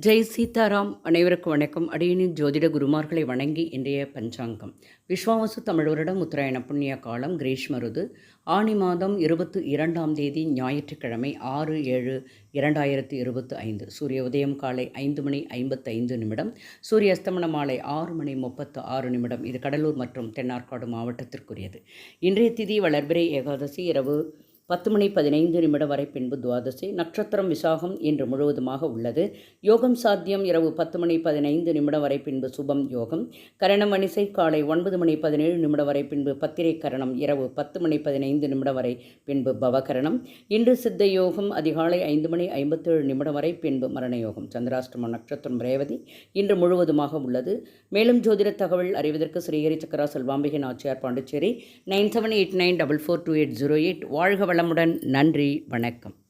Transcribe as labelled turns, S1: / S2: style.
S1: ஜெய் சீதாராம் அனைவருக்கும் வணக்கம். அடியனின் ஜோதிட குருமார்களை வணங்கி இன்றைய பஞ்சாங்கம். விஸ்வாவசு தமிழ் வருடம் உத்தராயண புண்ணிய காலம் கிரீஷ்ம ருது. ஆணி மாதம் இருபத்து இரண்டாம் தேதி ஞாயிற்றுக்கிழமை ஆறு ஏழு இரண்டாயிரத்தி இருபத்து ஐந்து. சூரிய உதயம் காலை ஐந்து மணி ஐம்பத்தைந்து நிமிடம். சூரிய அஸ்தமன மாலை ஆறு மணி முப்பத்து ஆறு நிமிடம். இது கடலூர் மற்றும் தென்னார்காடு மாவட்டத்திற்குரியது. இன்றைய திதி வளர்பிறை ஏகாதசி இரவு பத்து மணி பதினைந்து நிமிடம் வரை பின்பு துவாதசி நட்சத்திரம் விசாகம் இன்று முழுவதுமாக உள்ளது. யோகம் சாத்தியம் இரவு பத்து மணி பதினைந்து நிமிடம் வரை பின்பு சுபம் யோகம். கரணம் அணிசை காலை ஒன்பது மணி பதினேழு நிமிடம் வரை பின்பு பத்திரை கரணம் இரவு பத்து மணி பதினைந்து நிமிடம் வரை பின்பு பவகரணம். இன்று சித்த யோகம் அதிகாலை ஐந்து மணி ஐம்பத்தேழு நிமிடம் வரை பின்பு மரண யோகம் சந்திராஷ்டம நட்சத்திரம் ரேவதி இன்று முழுவதுமாக உள்ளது. மேலும் ஜோதிட தகவல் அறிவதற்கு Srihari Chakra Selvambigai Nachiyar Pondicherry nine seven eight nine double four two eight zero eight. வாழ்க வளமுடன் நன்றி வணக்கம்.